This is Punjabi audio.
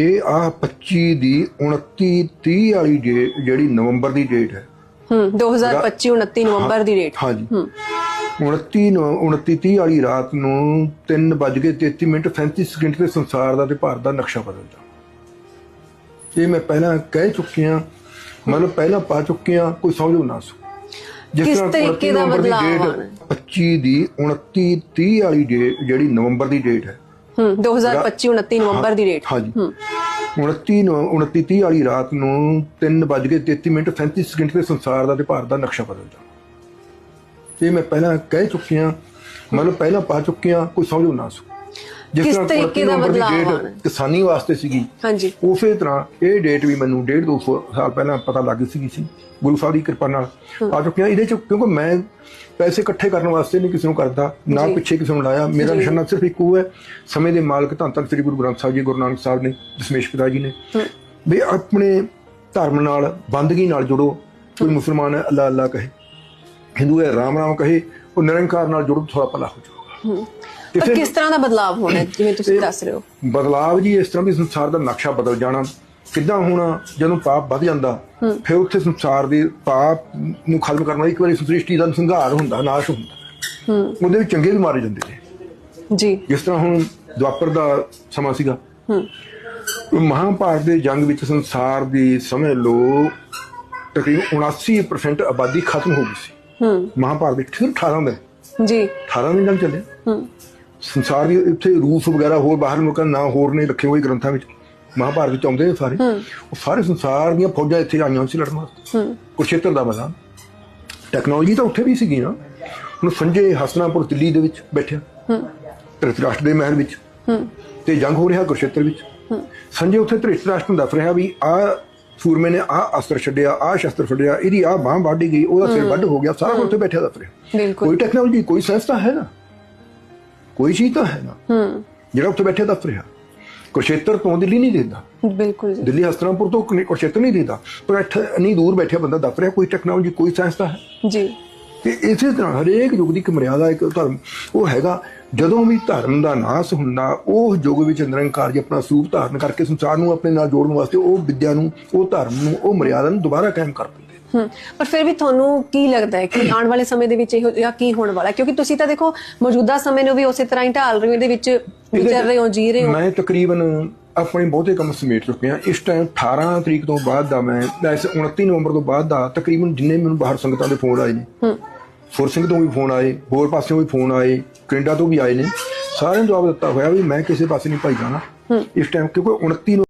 ਇਹ ਆ 25 ਦੀ 29 30 ਵਾਲੀ ਜਿਹੜੀ ਨਵੰਬਰ ਦੀ ਡੇਟ ਹੈ। ਹੂੰ 2025 29 ਨਵੰਬਰ ਦੀ ਡੇਟ ਹਾਂਜੀ। 29 ਨਵ- 29 30 ਵਾਲੀ ਰਾਤ ਨੂੰ 3:33 ਮਿੰਟ 37 ਸਕਿੰਟ ਤੇ ਸੰਸਾਰ ਦਾ ਤੇ ਭਾਰਤ ਦਾ ਨਕਸ਼ਾ ਬਦਲਦਾ ਇਹ ਮੈਂ ਪਹਿਲਾਂ ਕਹਿ ਚੁੱਕਿਆ ਮਤਲਬ ਪਹਿਲਾਂ ਪਾ ਚੁੱਕਿਆ ਕੋਈ ਸਮਝੋ ਨਾ ਸੋ ਜਿਸ ਕਿਸ ਤਰੀਕੇ 29 ਦਾ ਬਦਲਾਅ ਡੇਟ ਆਉਣਾ? 25 ਦੀ 29 30 ਵਾਲੀ ਜਿਹੜੀ ਨਵੰਬਰ ਦੀ ਡੇਟ ਹੈ। ਹੂੰ। 2025 29 ਨਵੰਬਰ ਦੀ ਡੇਟ ਹਾਂਜੀ। 29 ਨਵ- 29 30 ਵਾਲੀ ਰਾਤ ਨੂੰ 3:33 ਮਿੰਟ 37 ਸਕਿੰਟ ਤੇ ਸੰਸਾਰ ਦਾ ਤੇ ਭਾਰਤ ਦਾ ਨਕਸ਼ਾ ਬਦਲਦਾ ਇਹ ਮੈਂ ਪਹਿਲਾਂ ਕਹਿ ਚੁੱਕਿਆ ਮਤਲਬ ਪਹਿਲਾਂ ਪਾ ਚੁੱਕਿਆ ਕੋਈ ਸਮਝੋ ਨਾ ਸੋ ਜਿਸ ਤਰੀਕੇ 29 ਦਾ ਬਦਲਾਅ? ਕਿਸਾਨੀ ਵਾਸਤੇ ਸੀਗੀ। ਹਾਂਜੀ। ਉਸੇ ਤਰ੍ਹਾਂ ਇਹ ਡੇਟ ਵੀ ਮੈਨੂੰ ਡੇਢ ਦੋ ਸੌ ਸਾਲ ਪਹਿਲਾਂ ਪਤਾ ਲੱਗ ਗਈ ਸੀਗੀ ਸੀ ਗੁਰੂ ਸਾਹਿਬ ਦੀ ਕਿਰਪਾ ਨਾਲ। ਆ ਚੁੱਕਿਆ ਇਹਦੇ ਚ ਕਿਉਂਕਿ ਮੈਂ ਪੈਸੇ ਇਕੱਠੇ ਕਰਨ ਵਾਸਤੇ ਨਹੀਂ ਕਿਸੇ ਨੂੰ ਕਰਦਾ ਨਾ। ਪਿੱਛੇ ਕਿਸੇ ਨੂੰ ਲਾਇਆ। ਮੇਰਾ। ਨਿਸ਼ਾਨਾ ਸਿਰਫ ਇੱਕੋ ਹੈ ਸਮੇਂ ਦੇ ਮਾਲਕ ਧੰਨ ਧੰਨ ਸ੍ਰੀ ਗੁਰੂ ਗ੍ਰੰਥ ਸਾਹਿਬ ਜੀ ਗੁਰੂ ਨਾਨਕ ਸਾਹਿਬ ਨੇ ਦਸ਼ਮੇਸ਼ ਪਿਤਾ ਜੀ ਨੇ। ਵੀ ਆਪਣੇ ਧਰਮ ਨਾਲ ਬੰਦਗੀ ਨਾਲ ਜੁੜੋ। ਕੋਈ ਮੁਸਲਮਾਨ ਹੈ ਅੱਲਾ ਅੱਲਾ ਕਹੇ। ਹਿੰਦੂ ਹੈ ਰਾਮ ਰਾਮ ਕਹੇ। ਉਹ ਨਿਰੰਕਾਰ ਨਾਲ ਜੁੜੋ ਥੋੜਾ ਭਲਾ ਹੋ ਜਾਊਗਾ। ਫਿਰ- ਕਿਸ ਤਰ੍ਹਾਂ ਦਾ ਬਦਲਾਅ ਹੋਣਾ ਹੈ, ਜਿਵੇਂ ਤੁਸੀਂ ਦੱਸ ਰਹੇ ਹੋ। ਬਦਲਾਵ ਜੀ ਇਸ ਤਰ੍ਹਾਂ ਵੀ ਸੰਸਾਰ ਦਾ ਨਕਸ਼ਾ ਬਦਲ ਜਾਣਾ। ਕਿੱਦਾਂ ਹੋਣਾ ਜਦੋਂ ਪਾਪ ਵੱਧ ਜਾਂਦਾ ਫਿਰ ਉੱਥੇ ਸੰਸਾਰ ਦੇ ਪਾਪ ਨੂੰ ਖਤਮ ਕਰਨ ਲਈ ਇੱਕ ਵਾਰੀ ਸ੍ਰਿਸ਼ਟੀ ਦਾ ਸੰਘਾਰ ਹੁੰਦਾ ਨਾਸ਼ ਹੁੰਦਾ। ਉਹਦੇ ਵਿੱਚ ਚੰਗੇ ਵੀ ਮਾਰੇ ਜਾਂਦੇ ਨੇ। ਜੀ। ਜਿਸ ਤਰ੍ਹਾਂ ਹੁਣ ਦੁਆਪਰ ਦਾ ਸਮਾਂ ਸੀਗਾ। ਮਹਾਭਾਰਤ ਦੇ ਜੰਗ ਵਿੱਚ ਸੰਸਾਰ ਦੀ ਸਮਝ ਲਓ ਤਕਰੀਬਨ 79% ਆਬਾਦੀ ਖਤਮ ਹੋ ਗਈ ਸੀ। ਹੂੰ। ਮਹਾਭਾਰਤ ਵਿੱਚ ਸਿਰਫ 18 ਦਿਨ ਜੀ। 18 ਦਿਨ ਜੰਗ ਚੱਲਿਆ। ਹੂੰ। ਸੰਸਾਰ ਦੀ ਇੱਥੇ ਰੂਸ ਵਗੈਰਾ ਹੋਰ ਬਾਹਰ ਮੁਲਕਾਂ ਨਾਂ ਹੋਰ ਨੇ ਰੱਖੇ ਹੋਏ ਗ੍ਰੰਥਾਂ ਵਿੱਚ ਮਹਾਭਾਰਤ ਵਿੱਚ ਆਉਂਦੇ ਨੇ ਸਾਰੇ। ਉਹ ਸਾਰੇ ਸੰਸਾਰ ਦੀਆਂ ਫੌਜਾਂ ਇੱਥੇ ਆਈਆਂ ਸੀ ਲੜਨ ਵਾਸਤੇ। ਹੂੰ। ਕੁਰਸ਼ੇਤਰ ਦਾ ਮੈਦਾਨ ਟੈਕਨੋਲੋਜੀ ਤਾਂ ਉੱਥੇ ਵੀ ਸੀਗੀ ਨਾ ਹੁਣ ਸੰਜੇ ਹਸਨਾਪੁਰ ਦਿੱਲੀ ਦੇ ਵਿੱਚ ਬੈਠਿਆ। ਧ੍ਰਿਤਰਾਸ਼ਟਰ ਦੇ ਮਹਿਲ ਵਿੱਚ। ਤੇ ਜੰਗ ਹੋ ਰਿਹਾ ਕੁਰਸ਼ੇਤਰ ਵਿੱਚ। ਸੰਜੇ ਉੱਥੇ ਧ੍ਰਿਤਰਾਸ਼ਟਰ ਨੂੰ ਦੱਸ ਰਿਹਾ ਵੀ ਆ ਸੂਰਮੇ ਨੇ ਆ ਅਸਤਰ ਛੱਡਿਆ ਆ ਸ਼ਸਤਰ ਛੱਡਿਆ ਇਹਦੀ ਆ ਬਾਹ ਵੱਢੀ ਗਈ ਉਹਦਾ ਸਿਰ ਵੱਢ ਹੋ ਗਿਆ ਸਾਰਾ ਕੁਝ ਉੱਥੇ ਬੈਠਿਆ ਦੱਸ ਰਿਹਾ। ਕੋਈ ਟੈਕਨੋਲੋਜੀ ਕੋਈ ਸਾਇੰਸ ਤਾਂ ਹੈ ਨਾ। ਕੋਈ ਚੀਜ਼ ਤਾਂ ਹੈ ਨਾ। ਹੂੰ। ਜਿਹੜਾ ਉੱਥੇ ਬੈਠੇ ਦੱਸ ਰਿਹਾ। ਕੁਰਸ਼ੇਤਰ ਤੋਂ ਦਿੱਲੀ ਨਹੀਂ ਦੇਖਦਾ। ਬਿਲਕੁਲ ਜੀ। ਦਿੱਲੀ ਹਸਤਨਾਪੁਰ ਤੋਂ ਕੁਰਸ਼ੇਤਰ ਨਹੀਂ ਦੇਖਦਾ। ਪਰ ਇੱਥੇ ਇੰਨੀ ਦੂਰ ਬੈਠਿਆ ਬੰਦਾ ਦੱਸ ਰਿਹਾ ਕੋਈ ਟੈਕਨੋਲੋਜੀ ਕੋਈ ਸਾਇੰਸ ਤਾਂ ਹੈ। ਜੀ। ਤੇ ਇਸੇ ਤਰ੍ਹਾਂ ਹਰੇਕ ਯੁੱਗ ਦੀ ਇੱਕ ਮਰਿਆਦਾ ਇੱਕ ਧਰਮ ਉਹ ਹੈਗਾ ਜਦੋਂ ਵੀ ਧਰਮ ਦਾ ਨਾਸ ਹੁੰਦਾ ਉਹ ਯੁੱਗ ਵਿੱਚ ਨਿਰੰਕਾਰ ਜੀ ਆਪਣਾ ਸਰੂਪ ਧਾਰਨ ਕਰਕੇ ਸੰਸਾਰ ਨੂੰ ਆਪਣੇ ਨਾਲ ਜੋੜਨ ਵਾਸਤੇ ਉਹ ਵਿਦਿਆ ਨੂੰ ਉਹ ਧਰਮ ਨੂੰ ਉਹ ਮਰਿਆਦਾ ਨੂੰ ਦੁਬਾਰਾ ਕਾਇਮ ਕਰ ਦਿੰਦੇ। ਹੂੰ ਪਰ ਫਿਰ ਵੀ ਤੁਹਾਨੂੰ ਕੀ ਲੱਗਦਾ ਹੈ ਕਿ ਆਉਣ ਵਾਲੇ ਸਮੇਂ ਦੇ ਵਿੱਚ ਇਹੋ ਜਿਹਾ ਕੀ ਹੋਣ ਵਾਲਾ? ਕਿਉਂਕਿ ਤੁਸੀਂ ਤਾਂ ਦੇਖੋ ਮੌਜੂਦਾ ਸਮੇਂ ਨੂੰ ਵੀ ਉਸੇ ਤਰ੍ਹਾਂ ਹੀ ਢਾਲ ਰਹੇ ਹੋ ਇਹਦੇ ਵਿੱਚ ਵਿਚਰ ਰਹੇ ਹੋ ਜੀ ਰਹੇ ਹੋ। ਮੈਂ ਤਕਰੀਬਨ ਆਪਣੇ ਬਹੁਤੇ ਕੰਮ ਸਮੇਟ ਚੁੱਕਿਆ ਇਸ ਟਾਈਮ 18 ਤਰੀਕ ਤੋਂ ਬਾਅਦ ਦਾ ਮੈਂ ਵੈਸੇ 29 ਨਵੰਬਰ ਤੋਂ ਬਾਅਦ ਦਾ ਤਕਰੀਬਨ ਜਿੰਨੇ ਮੈਨੂੰ ਬਾਹਰ ਸੰਗਤਾਂ ਦੇ ਫੋਨ ਆਏ ਨੇ। ਹੂੰ। ਫੁਰ ਸਿੰਘ ਤੋਂ ਵੀ ਫੋਨ ਆਏ ਹੋਰ ਪਾਸਿਓਂ ਵੀ ਫੋਨ ਆਏ ਕੈਨੇਡਾ ਤੋਂ ਵੀ ਆਏ ਨੇ। ਸਾਰਿਆਂ ਨੂੰ ਜਵਾਬ ਦਿੱਤਾ ਹੋਇਆ ਵੀ ਮੈਂ ਕਿਸੇ ਪਾਸੇ ਨਹੀਂ ਭਾਈ ਜਾਣਾ ਇਸ ਟਾਈਮ ਕਿਉਂਕਿ 29 ਨੂੰ